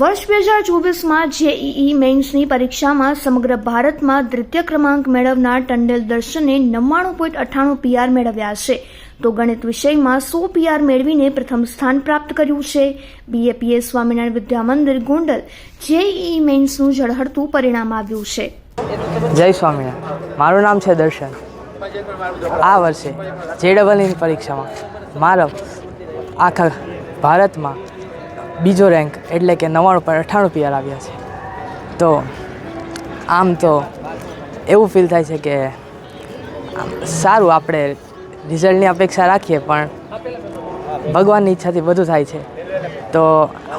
વર્ષ બે હજાર ચોવીસમાં જેઈઈ મેઇન્સની પરીક્ષામાં સમગ્ર ભારતમાં દ્વિતીય ક્રમાંક મેળવનાર ટંડેલ દર્શને નવ્વાણું પોઈન્ટ અઠ્ઠાણું પીઆર મેળવ્યા છે. તો ગણિત વિષયમાં સો પીઆર મેળવીને પ્રથમ સ્થાન પ્રાપ્ત કર્યું છે. બીએપીએસ સ્વામિનારાયણ વિદ્યા મંદિર ગોંડલ જેઈઈ મેઇન્સનું ઝળહળતું પરિણામ આવ્યું છે. જય સ્વામિનારાયણ. મારું નામ છે દર્શન. આ વર્ષે જે ડબલની પરીક્ષામાં મારો આખા ભારતમાં બીજો રેન્ક એટલે કે નવ્વાણું પર અઠ્ઠાણું પીઆર આવ્યા છે. તો આમ તો એવું ફીલ થાય છે કે સારું આપણે રિઝલ્ટની અપેક્ષા રાખીએ, પણ ભગવાનની ઈચ્છાથી બધું થાય છે. તો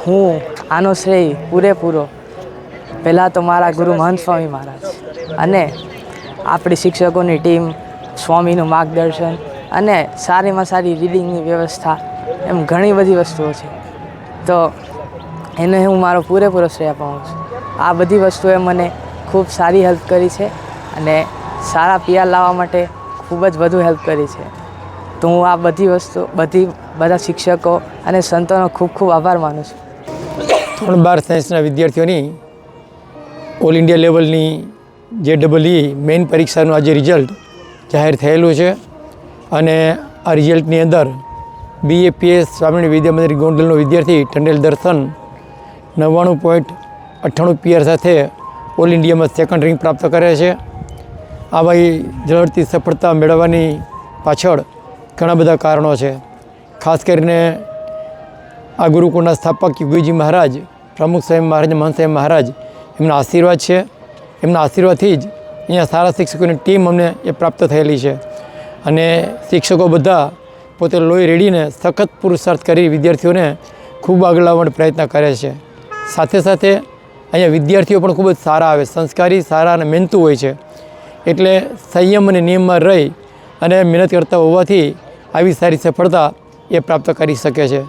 હું, આનો શ્રેય પૂરેપૂરો. પહેલાં તો મારા ગુરુ મહંત સ્વામી મહારાજ અને આપણી શિક્ષકોની ટીમ, સ્વામીનું માર્ગદર્શન અને સારીમાં સારી રીડિંગની વ્યવસ્થા, એમ ઘણી બધી વસ્તુઓ છે. તો એને હું મારો પૂરેપૂરો શ્રેય અપાવું છું. આ બધી વસ્તુએ મને ખૂબ સારી હેલ્પ કરી છે અને સારા પીઆર લાવવા માટે ખૂબ જ વધુ હેલ્પ કરી છે. તો હું આ બધી વસ્તુ, બધી, બધા શિક્ષકો અને સંતોનો ખૂબ ખૂબ આભાર માનું છું. ધોરણ બાર સાયન્સના વિદ્યાર્થીઓની ઓલ ઇન્ડિયા લેવલની જે ડબલ ઈ મેઇન પરીક્ષાનું આજે રિઝલ્ટ જાહેર થયેલું છે અને આ રિઝલ્ટની અંદર બીએપીએસ સ્વામિનારાયણ વિદ્યા મંદિર ગોંડલનો વિદ્યાર્થી ટંડેલ દર્શન નવ્વાણું પોઈન્ટ અઠ્ઠાણું પીઆર સાથે ઓલ ઇન્ડિયામાં સેકન્ડ રેન્ક પ્રાપ્ત કરે છે. આવી ઝડપથી સફળતા મેળવવાની પાછળ ઘણા બધા કારણો છે. ખાસ કરીને આ ગુરુકુળના સ્થાપક યુગીજી મહારાજ, પ્રમુખ સાહેબ મહારાજ, મહંત સાહેબ મહારાજ એમના આશીર્વાદ છે. એમના આશીર્વાદથી જ અહીંયા સારા શિક્ષકોની ટીમ અમને એ પ્રાપ્ત થયેલી છે. અને શિક્ષકો બધા પોતે લોહી રેડીને સખત પુરુષાર્થ કરી વિદ્યાર્થીઓને ખૂબ આગળ લાવવાનો પ્રયત્ન કરે છે. સાથે સાથે અહીંયા વિદ્યાર્થીઓ પણ ખૂબ જ સારા આવે, સંસ્કારી, સારા અને મહેનતુ હોય છે. એટલે સંયમ અને નિયમમાં રહી અને મહેનત કરતા હોવાથી આવી સારી સફળતા એ પ્રાપ્ત કરી શકે છે.